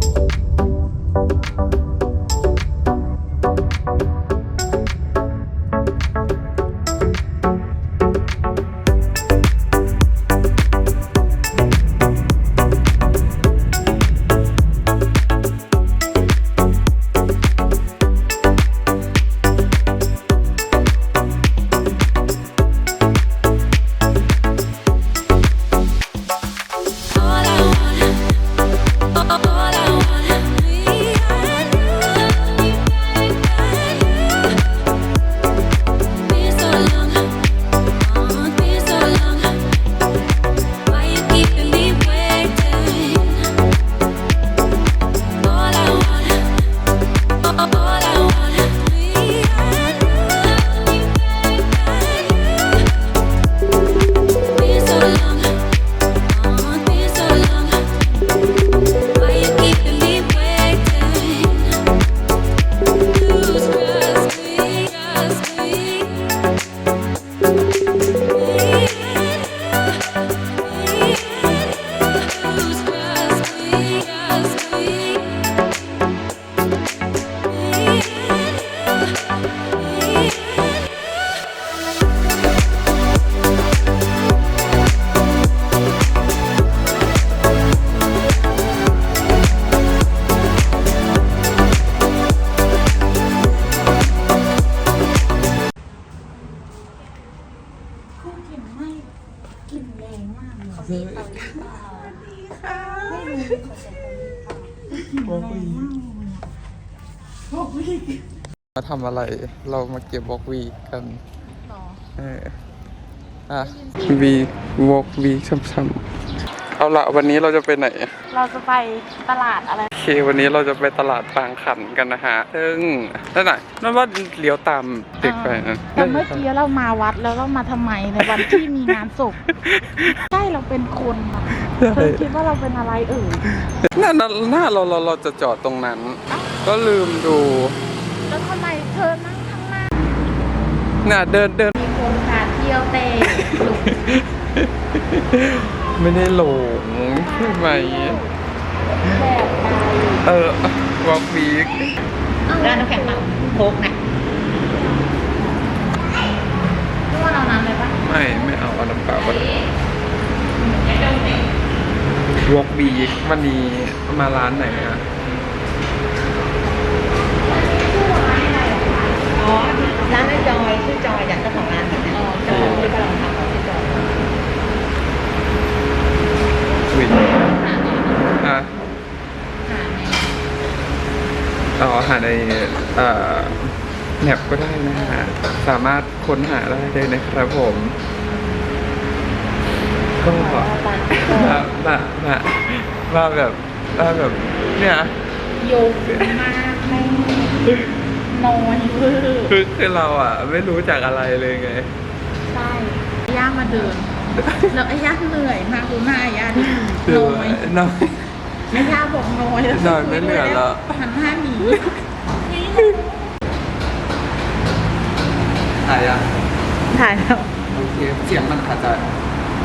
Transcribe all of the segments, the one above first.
you กลิ่นไม่กลิ่นแรงมากเลยเขามีเตาหรือเปล่าไม่รู้เขาใช้เตาหรือเปล่ากลิ่นแรงมากเลยอะมาทำอะไร เรามาเก็บวอล์กวีกันหรอเอออะวีวอล์กวีช้ำๆเอาละวันนี้เราจะไปไหน เราจะไปตลาดอะไร วันนี้เราจะไปตลาดบางขันกันนะฮะ ซึ่งนั่นไหนะนั่นว่าเลี้ยวตามเด็กไปนะแต่เมื่อกี้เรามาวัดแล้วเรามาทำไมในวันที่มีงานศพใช่เราเป็นคนอะเธอคิดว่าเราเป็นอะไรเอ่ยหน้าหน้าหน้าเราเราเราจะจอดตรงนั้น ก็ลืมดู แล้วทำไมเธอนั่งข้างหน้าน่ะเดินเดินมีคนพาเที่ยวเตะไม่ได้หลงใช่ไหมแบบใด เออวอล์กวีคร้านน้ำแข็งเปล่าโคกนะทุกคนเอาน้ำเลยปะไม่ ไม่เอาเอาน้ำเปล่าก็ได้วอล์กวีควันนี้มาร้านไหนอะ อ๋อ ร้านไอ้จอยชื่อจอยอยากเจ้าของร้านแบบนี้เจ้าของที่กำลังทำชื่อจอย วินอะ อ๋อหาในเอ่อแนบก็ได้นะฮะ สามารถค้นหาได้เลยนะครับผม ก็มามามามาแบบมาแบบเนี่ยโยกมากไม่น้อยเวอร์คือคือเราอะ ไม่รู้จักอะไรเลยไง ใช่ ย่ามาเดิน แล้วไอ้ย่าเหนื่อยมากรู้หน้าไอ้ย่าดิคือน้อยน้อย ไอ้ย่าบอกน้อยแล้วน้อยไม่เหลือแล้วหันหน้าหนีถ่ายอะถ่ายแล้วโอเคเสียงมันอาจจะ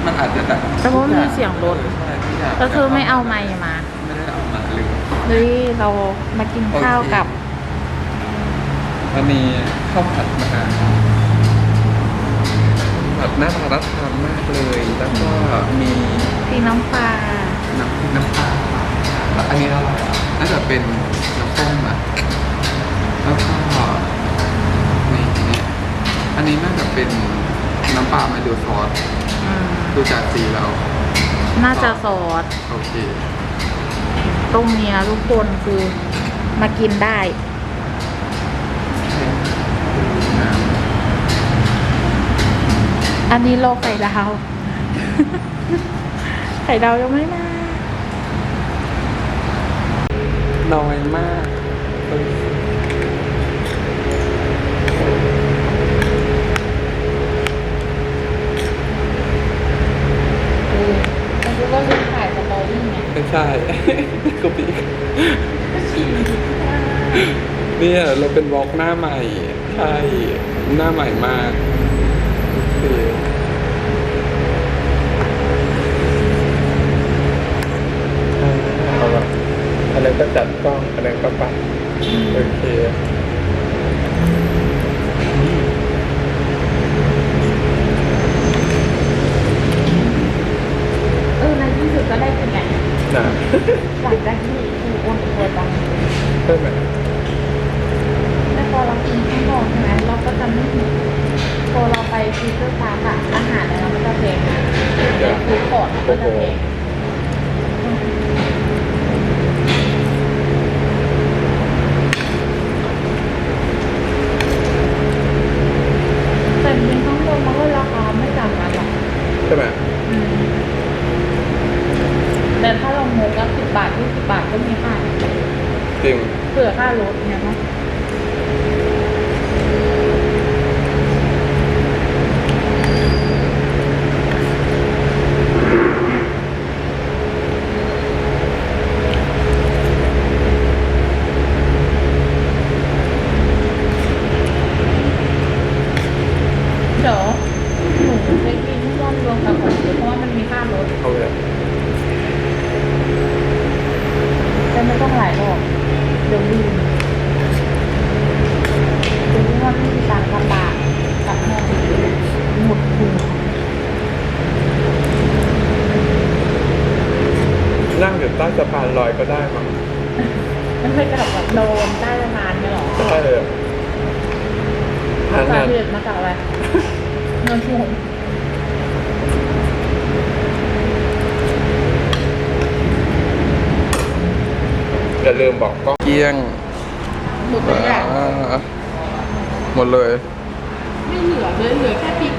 มันอาจจะแบบแต่ว่ามีเสียงรถใช่ทุกย่างแล้วเธอไม่เอาไมค์มาไม่ได้เอามาลืมเฮ้ยเรามากินข้าวกับวันนี้ข้าวผัดนะฮะแบบน่าทานน่าทานมากเลย แล้วก็มีพี่น้ำปลา น้ำน้ำปลาแล้วอันนี้อะไรอะน่าจะ เป็นน้ำส้มอะแล้วก็นี่นี่อันนี้น่าจะเป็นน้ำปลาไมโดซอสอืมดูจากสีแล้วน่าจะซอสโอเคตรงเนี้ยทุกคนคือมากินได้อันนี้โลไข่ดาว ไข่ดาวยังไม่มา น้อยมากเออมันก็ลืมถ่ายสตอรี่ไงไม่ใช่กปีเนี่ยเราเป็นวอล์กหน้าใหม่ ใช่ หน้าใหม่มากโอเคเอาละอัน นั้นก็จัดกล้อง อันนั้นก็ปัดโอเค เออในที่สุดก็ได้กินไง นะ หลังจากที่ถูกอ้วนตัวจัง ใช่ไหม แล้วพอเรากินข้างนอกใช่ไหมเราก็จะไม่หิวพอเรา ไปฟิวเจอร์พาร์คอะอาหารอะไรมันก็จะแพงนะฟูดคอร์ทก็จะแพงแต่จริงๆข้างบนมันก็ราคาไม่ต่างกันหรอก ใช่ไหม แต่ถ้าเราโมก็สิบบาทยี่สิบบาทก็มีค่า จริง เผื่อค่ารถเนี่ยเนาะ เดี๋ยวหนูไปกินที่ร่วมรวมกับของหนูเพราะว่ามันมีค่ารถ เอาเลย จะไม่ต้องหลายรอบเดี๋ยวลืมเดี๋ยวนี้ว่าไม่มีตังค์ลำบากกับแม่หมดทุน นั่งอยู่ใต้สะพาน ลอยก็ได้มั้งไม่เคยกระแบบโดนใต้สะพานเนี่ยหรอใช่เลยทางสานั้นเหตุมาจากอะไรเงินช่วงอย่าลืมบอกกล้องเกี้ยงหมดเลยอะอ่าหมดเลย ไม่เหลือเลยเหลือแค่พริก